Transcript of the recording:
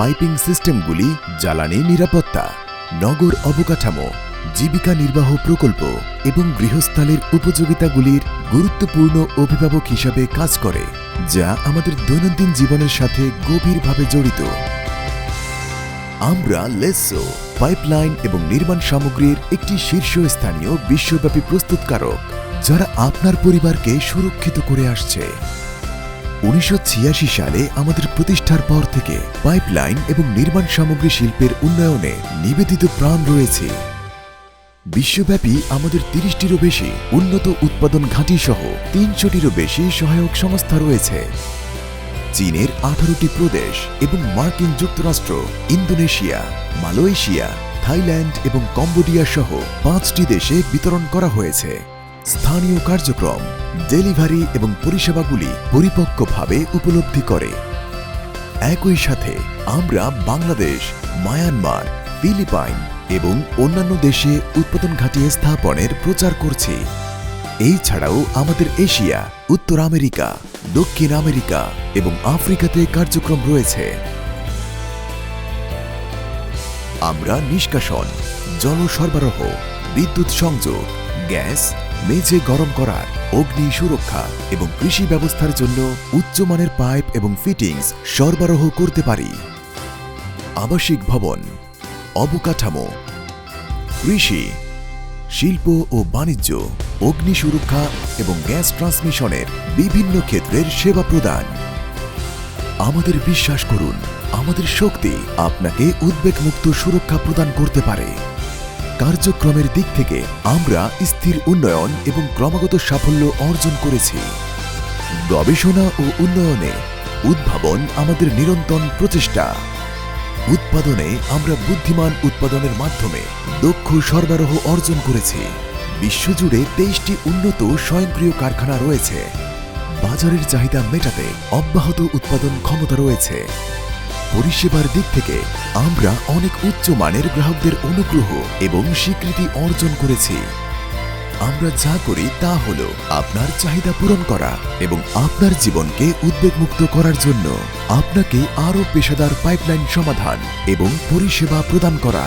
Piping সিস্টেমগুলি জ্বালানি নিরাপত্তা, নগর অবকাঠামো, জীবিকা নির্বাহ প্রকল্প এবং গৃহস্থালের উপযোগিতাগুলির গুরুত্বপূর্ণ অভিভাবক হিসাবে কাজ করে, যা আমাদের দৈনন্দিন জীবনের সাথে গভীরভাবে জড়িত। আমরা লেসো, পাইপলাইন এবং নির্মাণ সামগ্রীর একটি শীর্ষস্থানীয় বিশ্বব্যাপী প্রস্তুতকারক, যারা আপনার পরিবারকে সুরক্ষিত করে আসছে। উনিশশো ছিয়াশি সালে আমাদের প্রতিষ্ঠার পর থেকে পাইপলাইন এবং নির্মাণ সামগ্রী শিল্পের উন্নয়নে নিবেদিত প্রাণ রয়েছে। বিশ্বব্যাপী আমাদের তিরিশটিরও বেশি উন্নত উৎপাদন ঘাঁটি সহ তিনশোটিরও বেশি সহায়ক সংস্থা রয়েছে। চীনের আঠারোটি প্রদেশ এবং মার্কিন যুক্তরাষ্ট্র, ইন্দোনেশিয়া, মালয়েশিয়া, থাইল্যান্ড এবং কম্বোডিয়া সহ পাঁচটি দেশে বিতরণ করা হয়েছে। স্থানীয় কার্যক্রম, ডেলিভারি এবং পরিষেবাগুলি পরিপক্কভাবে উপলব্ধি করে। একই সাথে আমরা বাংলাদেশ, মায়ানমার, ফিলিপাইন এবং অন্যান্য দেশে উৎপাদন ঘাঁটি স্থাপনের প্রচার করছি। এই ছাড়াও আমাদের এশিয়া, উত্তর আমেরিকা, দক্ষিণ আমেরিকা এবং আফ্রিকাতে কার্যক্রম রয়েছে। আমরা নিষ্কাশন, জল সরবরাহ, বিদ্যুৎ সংযোগ, গ্যাস মেঝে গরম করার, অগ্নি সুরক্ষা এবং কৃষি ব্যবস্থার জন্য উচ্চমানের পাইপ এবং ফিটিংস সরবরাহ করতে পারি। আবাসিক ভবন, অবকাঠামো, কৃষি, শিল্প ও বাণিজ্য, অগ্নি সুরক্ষা এবং গ্যাস ট্রান্সমিশনের বিভিন্ন ক্ষেত্রের সেবা প্রদান। আমাদের বিশ্বাস করুন, আমাদের শক্তি আপনাকে উদ্বেগমুক্ত সুরক্ষা প্রদান করতে পারে। কার্যক্রমের দিক থেকে আমরা স্থির উন্নয়ন এবং ক্রমাগত সাফল্য অর্জন করেছি। গবেষণা ও উন্নয়নে উদ্ভাবন আমাদের নিরন্তর প্রচেষ্টা। উৎপাদনে আমরা বুদ্ধিমান উৎপাদনের মাধ্যমে দক্ষ সরবরাহ অর্জন করেছি। বিশ্বজুড়ে তেইশটি উন্নত স্বয়ংক্রিয় কারখানা রয়েছে। বাজারের চাহিদা মেটাতে অব্যাহত উৎপাদন ক্ষমতা রয়েছে। পরিষেবার দিক থেকে আমরা অনেক উচ্চ মানের গ্রাহকদের অনুগ্রহ এবং স্বীকৃতি অর্জন করেছি। আমরা যা করি তা হল আপনার চাহিদা পূরণ করা এবং আপনার জীবনকে উদ্বেগমুক্ত করার জন্য আপনাকে আরও পেশাদার পাইপলাইন সমাধান এবং পরিষেবা প্রদান করা।